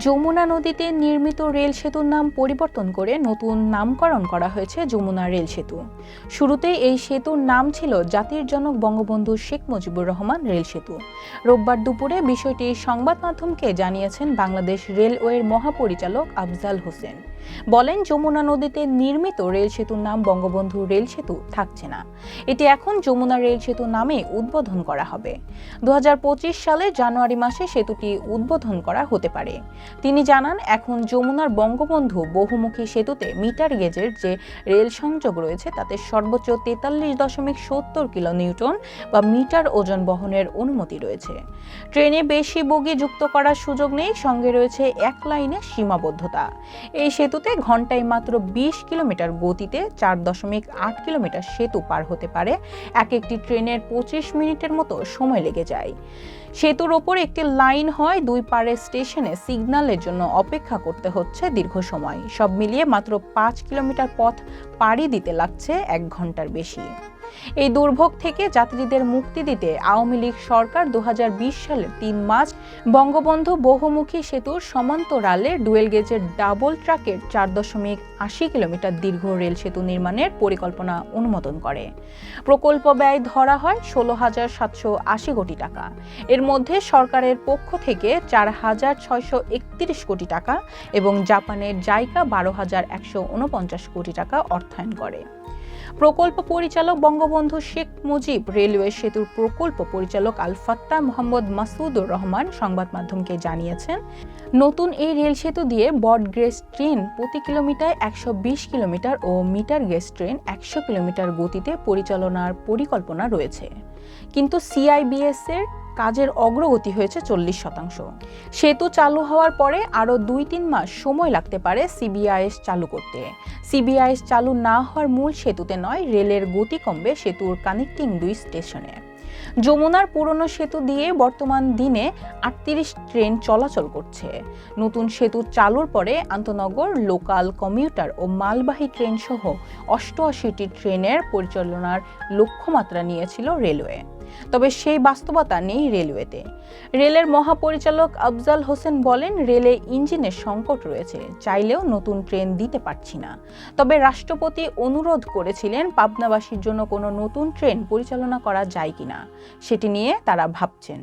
যমুনা নদীতে নির্মিত রেল সেতুর নাম পরিবর্তন করে নতুন নামকরণ করা হয়েছে যমুনা রেল সেতু। শুরুতে এই সেতুর নাম ছিল জাতির জনক বঙ্গবন্ধু শেখ মুজিবুর রহমান রেল সেতু। রোববার দুপুরে বিষয়টি সংবাদ মাধ্যমকে জানিয়েছেন বাংলাদেশ রেলওয়ের মহাপরিচালক আফজাল হোসেন। বলেন, যমুনা নদীতে নির্মিত রেল সেতুর নাম বঙ্গবন্ধু রেল সেতু থাকছে না। এটি এখন যমুনা রেল সেতু নামে উদ্বোধন করা হবে। দু হাজার পঁচিশ সালে জানুয়ারি মাসে সেতুটি উদ্বোধন করা হতে পারে। তিনি জানান, এখন যমুনার বঙ্গবন্ধু বহুমুখী সেতুতে মিটার গেজের যে রেল সংযোগ রয়েছে, তাতে সর্বোচ্চ তেতাল্লিশ দশমিক সত্তর কিলো নিউটন বা মিটার ওজন বহনের অনুমতি রয়েছে। ট্রেনে বেশি বগি যুক্ত করার সুযোগ নেই, সঙ্গে রয়েছে এক লাইনে সীমাবদ্ধতা। এই সেতুতে ঘন্টায় মাত্র বিশ কিলোমিটার গতিতে চার দশমিক আট কিলোমিটার সেতু পার হতে পারে। এক একটি ট্রেনের পঁচিশ মিনিটের মতো সময় লেগে যায়। সেতুর ওপর একটি লাইন হয়, দুই পাড়ের স্টেশনে সিগন্যালের জন্য অপেক্ষা করতে হচ্ছে দীর্ঘ সময়। সব মিলিয়ে মাত্র পাঁচ কিলোমিটার পথ পাড়ি দিতে লাগছে এক ঘণ্টার বেশি। এই দুর্ভোগ থেকে যাত্রীদের মুক্তি দিতে আওয়ামী লীগ সরকার দু সালের তিন মার্চ বঙ্গবন্ধু বহুমুখী সেতুর সমান্তরালে ডুয়েল গেজের ডাবল ট্রাকের চার দশমিক আশি কিলোমিটার দীর্ঘ রেল সেতু নির্মাণের পরিকল্পনা অনুমোদন করে। প্রকল্প ব্যয় ধরা হয় ষোলো হাজার সাতশো আশি কোটি টাকা। এর মধ্যে সরকারের পক্ষ থেকে চার হাজার ছয়শো একত্রিশ কোটি টাকা এবং জাপানের জাইকা বারো হাজার একশো উনপঞ্চাশ কোটি টাকা অর্থায়ন করে। প্রকল্প পরিচালক বঙ্গবন্ধু শেখ মুজিব, রেলওয়ে সেতুর প্রকল্প পরিচালক আল ফাত্তা মোহাম্মদ মাসুদুর রহমান সংবাদ মাধ্যমকে জানিয়েছেন, নতুন এই রেল সেতু দিয়ে বড গ্রেস ট্রেন প্রতি কিলোমিটার একশো বিশ কিলোমিটার ও মিটার গেজ ট্রেন একশো কিলোমিটার গতিতে পরিচালনার পরিকল্পনা রয়েছে। কিন্তু সিআইবিএস এর কাজের অগ্রগতি হয়েছে চল্লিশ শতাংশ। সেতু চালু হওয়ার পরে আরও দুই তিন মাস সময় লাগতে পারে সিবিআইএস চালু করতে। সিবিআইএস চালু না হওয়ার মূল সেতুতে নয়, রেলের গতি কমবে সেতুর কানেক্টিং দুই স্টেশনে। যমুনার পুরনো সেতু দিয়ে বর্তমান দিনে আটত্রিশ ট্রেন চলাচল করছে। নতুন সেতু চালুর পরে আন্তনগর, লোকাল কমিউটার ও মালবাহী ট্রেন সহ অষ্টআশিটি ট্রেনের পরিচালনার লক্ষ্যমাত্রা নিয়েছিল রেলওয়ে। তবে সেই বাস্তবতা নেই রেলওয়েতে। রেলের মহাপরিচালক আফজাল হোসেন বলেন, রেলে ইঞ্জিনের সংকট রয়েছে, চাইলেও নতুন ট্রেন দিতে পারছি না। তবে রাষ্ট্রপতি অনুরোধ করেছিলেন পাবনাবাসীর জন্য কোনো নতুন ট্রেন পরিচালনা করা যায় কিনা, সেটি নিয়ে তারা ভাবছেন।